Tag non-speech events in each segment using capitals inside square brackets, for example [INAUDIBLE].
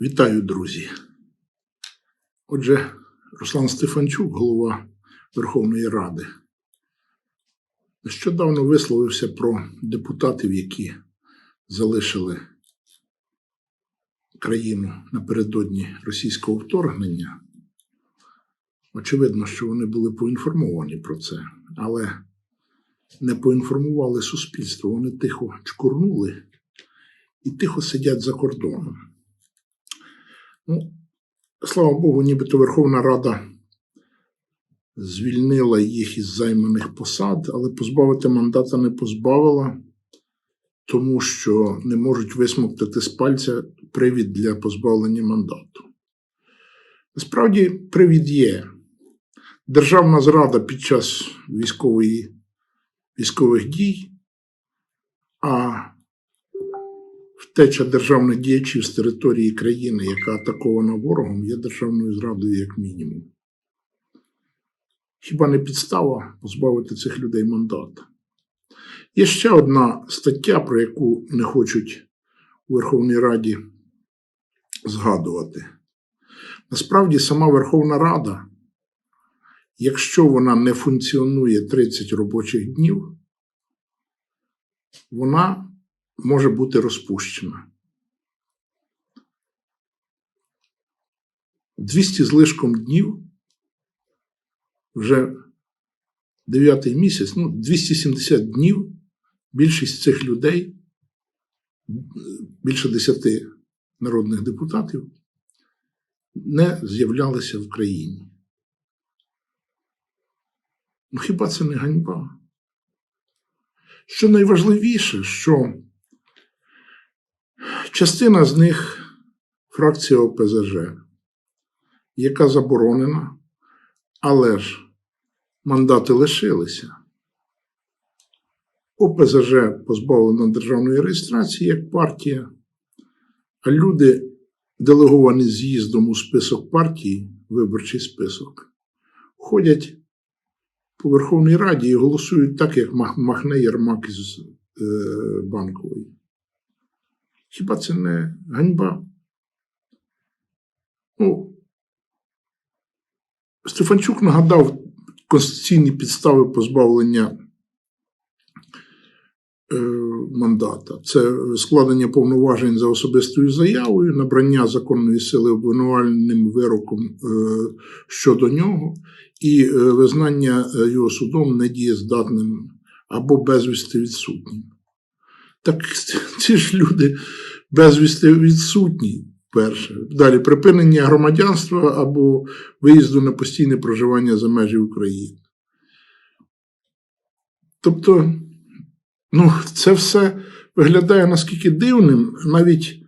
Вітаю, друзі. Отже, Руслан Стефанчук, голова Верховної Ради, нещодавно висловився про депутатів, які залишили країну напередодні російського вторгнення. Очевидно, що вони були поінформовані про це, але не поінформували суспільство. Вони тихо чкурнули і тихо сидять за кордоном. Ну, слава Богу, нібито Верховна Рада звільнила їх із займаних посад, але позбавити мандата не позбавила, тому що не можуть висмоктати з пальця привід для позбавлення мандату. Насправді, привід є. Державна зрада під час військової, військових дій, а втеча державних діячів з території країни, яка атакована ворогом, є державною зрадою як мінімум. Хіба не підстава позбавити цих людей мандата? Є ще одна стаття, про яку не хочуть у Верховній Раді згадувати. Насправді, сама Верховна Рада, якщо вона не функціонує 30 робочих днів, вона може бути розпущена. 200 з лишком днів вже дев'ятий місяць, ну, 270 днів більшість цих людей, більше 10 народних депутатів, не з'являлися в країні. Ну хіба це не ганьба? Що найважливіше, що частина з них фракція ОПЗЖ, яка заборонена, але ж мандати лишилися. ОПЗЖ позбавлена державної реєстрації як партія, а люди, делеговані з'їздом у список партії, виборчий список, ходять по Верховній Раді і голосують так, як махне Єрмак із е, банкової. Хіба це не ганьба? Ну, Стефанчук нагадав конституційні підстави позбавлення е, мандата. Це складення повноважень за особистою заявою, набрання законної сили обвинувальним вироком е, щодо нього і е, визнання е, його судом недієздатним або безвісти відсутнім. Так ці ж люди безвісти відсутні. Перше. Далі припинення громадянства або виїзду на постійне проживання за межі України. Тобто, ну, це все виглядає наскільки дивним, навіть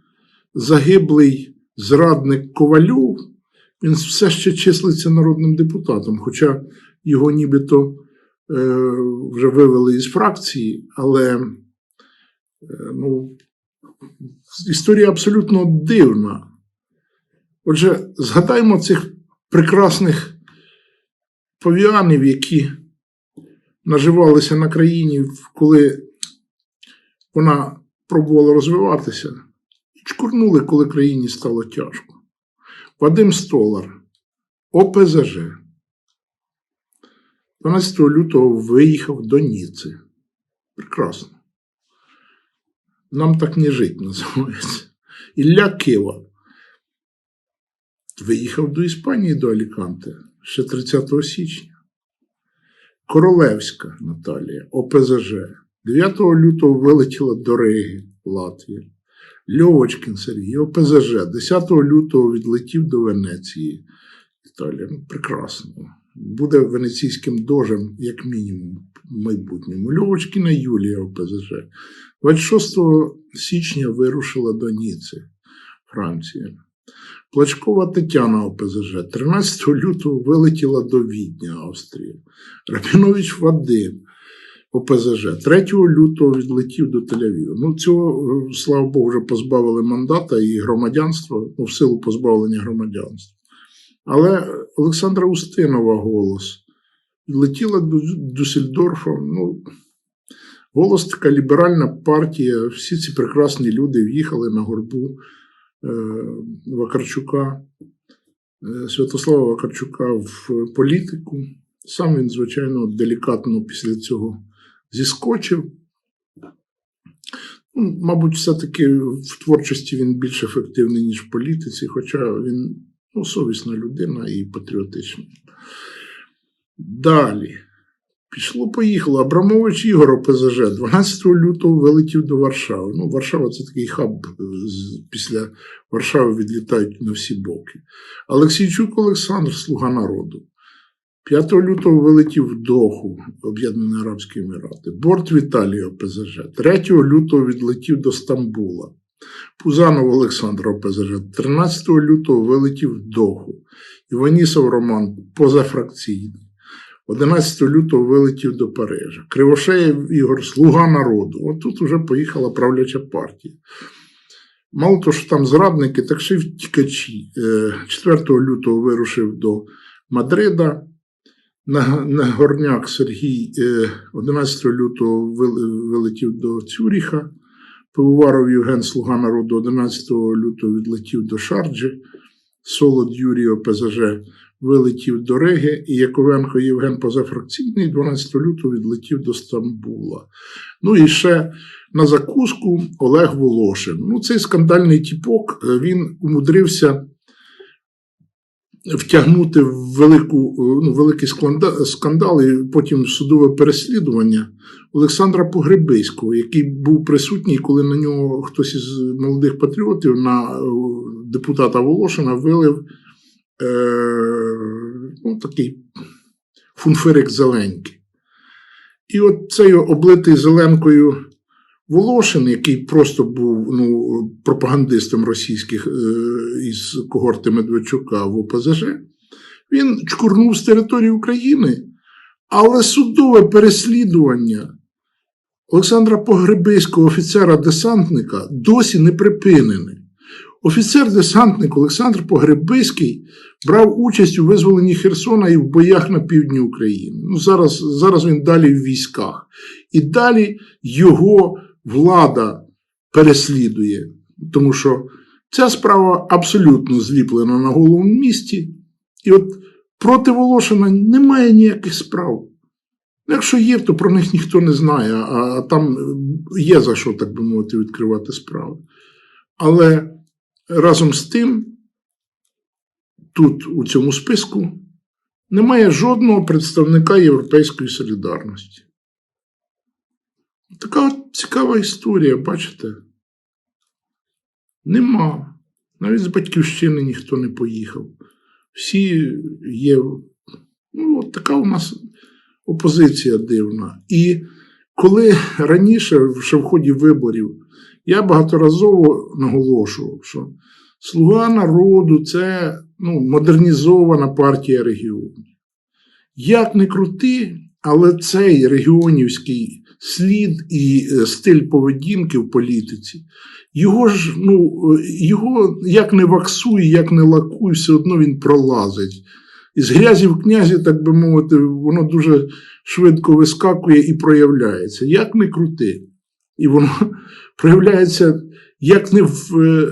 загиблий зрадник Ковалюк, він все ще числиться народним депутатом, хоча його нібито е, вже вивели із фракції, але ну, історія абсолютно дивна. Отже, згадаймо цих прекрасних повіанів, які наживалися на країні, коли вона пробувала розвиватися, і чкурнули, коли країні стало тяжко. Вадим Столар, ОПЗЖ, 12 лютого виїхав до Ніци. Прекрасно. Нам так не жить [LAUGHS] називається. Ілля Кива виїхав до Іспанії до Аліканте ще 30 січня. Королевська Наталія, ОПЗЖ. 9 лютого вилетіла до Риги, Латвія. Льовочкін Сергій, ОПЗЖ. 10 лютого відлетів до Венеції. Італія. Ну, прекрасно. Буде венеційським дожем, як мінімум, в майбутньому. Льовочкіна Юлія ОПЗЖ. 26 січня вирушила до Ніци, Франція. Плачкова Тетяна ОПЗЖ 13 лютого вилетіла до Відня, Австрія. Рабінович Вадим ОПЗЖ 3 лютого відлетів до Тель-Авіва. Ну, цього, слава Богу, вже позбавили мандата і громадянства, ну, в силу позбавлення громадянства. Але Олександра Устинова голос відлетіла до Дюссельдорфа. Ну, голос така ліберальна партія. Всі ці прекрасні люди в'їхали на горбу Вакарчука, е, Святослава Вакарчука в політику. Сам він, звичайно, делікатно після цього зіскочив. Ну, Мабуть, все-таки в творчості він більш ефективний, ніж в політиці, хоча він ну, совісна людина і патріотична. Далі. Пішло, поїхало. Абрамович Ігор ОПЗЖ 12 лютого вилетів до Варшави. Ну, Варшава це такий хаб. Після Варшави відлітають на всі боки. Олексійчук Олександр, Слуга народу. 5 лютого вилетів в Доху, Об'єднані Арабські Емірати. Борт Віталій ОПЗЖ. 3 лютого відлетів до Стамбула. Пузанов Олександр ОПЗЖ. 13 лютого вилетів в Доху. Іванісов Роман позафракційний. 11 лютого вилетів до Парижа. Кривошеєв Ігор, Слуга народу. От тут вже поїхала правляча партія. Мало того, що там зрадники, так ще й втікачі. Е, 4 лютого вирушив до Мадрида. На- Нагорняк Сергій е, 11 лютого вилетів до Цюріха. Пивоваров Євген Слуга народу 11 лютого відлетів до Шарджі. Солод Юрій ОПЗЖ вилетів до Риги, і Яковенко Євген позафракційний 12 лютого відлетів до Стамбула. Ну і ще на закуску Олег Волошин. Ну, цей скандальний тіпок е, він умудрився втягнути в велику, е, ну, великий скандал і потім судове переслідування Олександра Погребиського, який був присутній, коли на нього хтось із молодих патріотів на е, депутата Волошина вилив е, ну, такий фунфирик зеленький. І от цей облитий зеленкою Волошин, який просто був ну, пропагандистом російських е, із когорти Медведчука в ОПЗЖ, він чкурнув з території України, але судове переслідування Олександра Погребиського, офіцера-десантника, досі не припинене. Офіцер-десантник Олександр Погребиський брав участь у визволенні Херсона і в боях на півдні України. Ну, зараз, зараз він далі в військах. І далі його влада переслідує, тому що ця справа абсолютно зліплена на голову місті. І от проти Волошина немає ніяких справ. Якщо є, то про них ніхто не знає, а там є за що, так би мовити, відкривати справи. Але разом з тим, тут, у цьому списку, немає жодного представника Європейської солідарності. Така от цікава історія, бачите? Нема. Навіть з батьківщини ніхто не поїхав. Всі є. Ну, от така у нас опозиція дивна. І коли раніше, ще в ході виборів, я багаторазово наголошував, що Слуга народу це ну, модернізована партія регіонів. Як не крути, але цей регіонівський слід і е, стиль поведінки в політиці, його ж, ну, е, його як не ваксуй, як не лакуй, все одно він пролазить. Із грязі в князі, так би мовити, воно дуже швидко вискакує і проявляється. Як не крути. І воно [LAUGHS] проявляється як не в, е,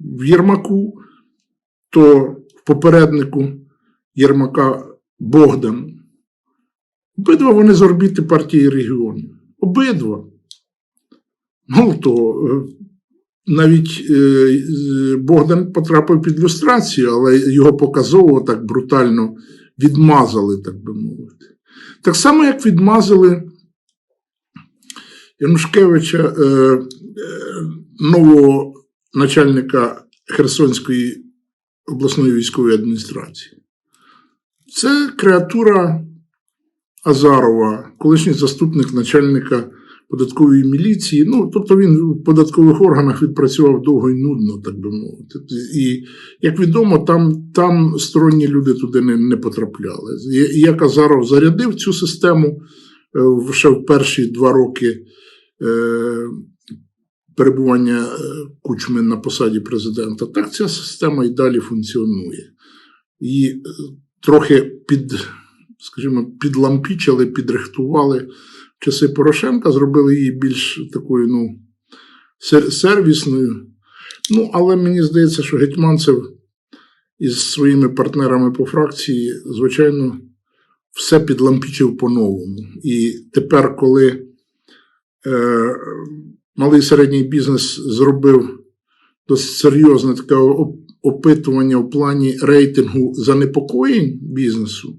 в Єрмаку, то в попереднику Єрмака Богдан. Обидва вони з орбіти партії регіонів. Обидва. Мало того, е, навіть е, Богдан потрапив під люстрацію, але його показово так брутально відмазали, так би мовити. Так само, як відмазали Янушкевича, е, нового начальника Херсонської обласної військової адміністрації. Це креатура Азарова, колишній заступник начальника податкової міліції. Ну, тобто він в податкових органах відпрацював довго і нудно, так би мовити. І, як відомо, там, там сторонні люди туди не, не потрапляли. Як Азаров зарядив цю систему е, ще в перші два роки е, перебування е, Кучми на посаді президента, так ця система і далі функціонує. І трохи під, скажімо, підлампічили, підрихтували в часи Порошенка, зробили її більш такою, ну, сервісною. Ну, але мені здається, що Гетьманцев із своїми партнерами по фракції, звичайно, все підлампічив по-новому. І тепер, коли е, малий середній бізнес зробив досить серйозне таке опитування в плані рейтингу занепокоєнь бізнесу,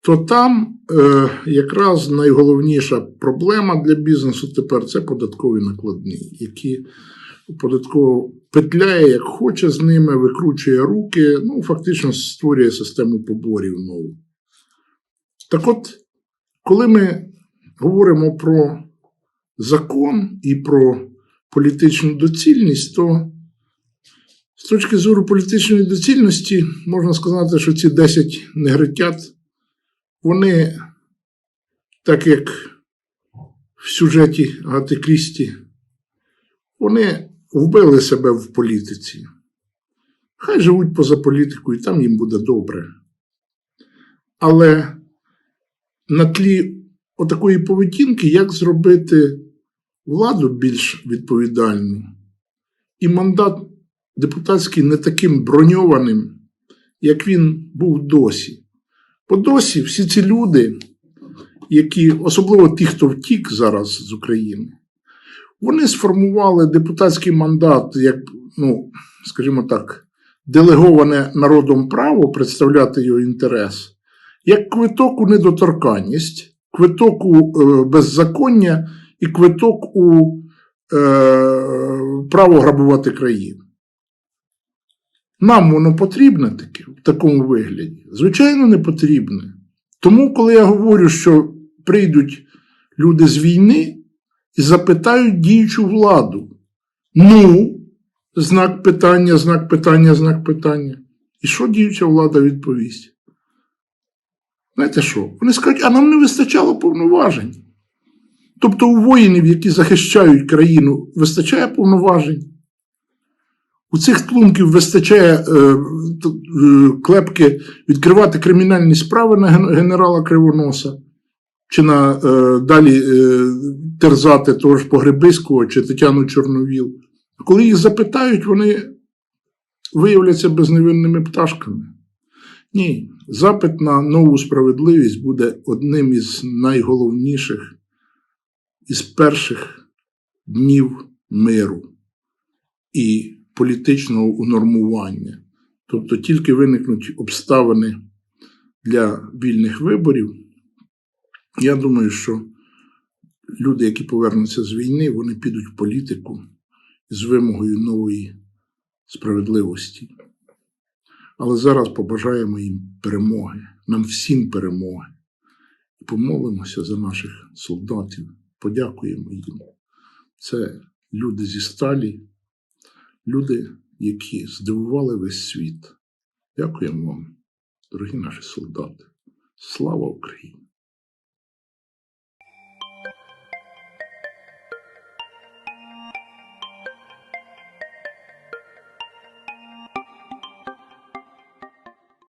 то там е, якраз найголовніша проблема для бізнесу тепер це податкові накладні, які податково петляє як хоче з ними, викручує руки, ну фактично створює систему поборів нову. Так от, коли ми говоримо про закон і про політичну доцільність, то з точки зору політичної доцільності можна сказати, що ці 10 негритят, вони, так як в сюжеті Гати Крісті, вони вбили себе в політиці. Хай живуть поза політикою, там їм буде добре. Але на тлі отакої поведінки, як зробити владу більш відповідальну, і мандат депутатський не таким броньованим, як він був досі. Бо досі всі ці люди, які, особливо ті, хто втік зараз з України, вони сформували депутатський мандат, як, ну, скажімо так, делеговане народом право представляти його інтерес, як квиток у недоторканність, квиток у е, беззаконня і квиток у е, право грабувати країну. Нам воно потрібне таке, в такому вигляді? Звичайно, не потрібне. Тому, коли я говорю, що прийдуть люди з війни і запитають діючу владу. Ну, знак питання, знак питання, знак питання. І що діюча влада відповість? Знаєте що? Вони скажуть, а нам не вистачало повноважень. Тобто у воїнів, які захищають країну, вистачає повноважень. У цих тлунків вистачає е, е, клепки відкривати кримінальні справи на генерала Кривоноса, чи на е, далі е, терзати того ж Погребиського чи Тетяну Чорновіл. Коли їх запитають, вони виявляться безневинними пташками. Ні, запит на нову справедливість буде одним із найголовніших із перших днів миру і політичного унормування. Тобто тільки виникнуть обставини для вільних виборів. Я думаю, що люди, які повернуться з війни, вони підуть в політику з вимогою нової справедливості. Але зараз побажаємо їм перемоги, нам всім перемоги. І помолимося за наших солдатів, подякуємо їм. Це люди зі сталі, люди, які здивували весь світ. Дякуємо вам, дорогі наші солдати. Слава Україні!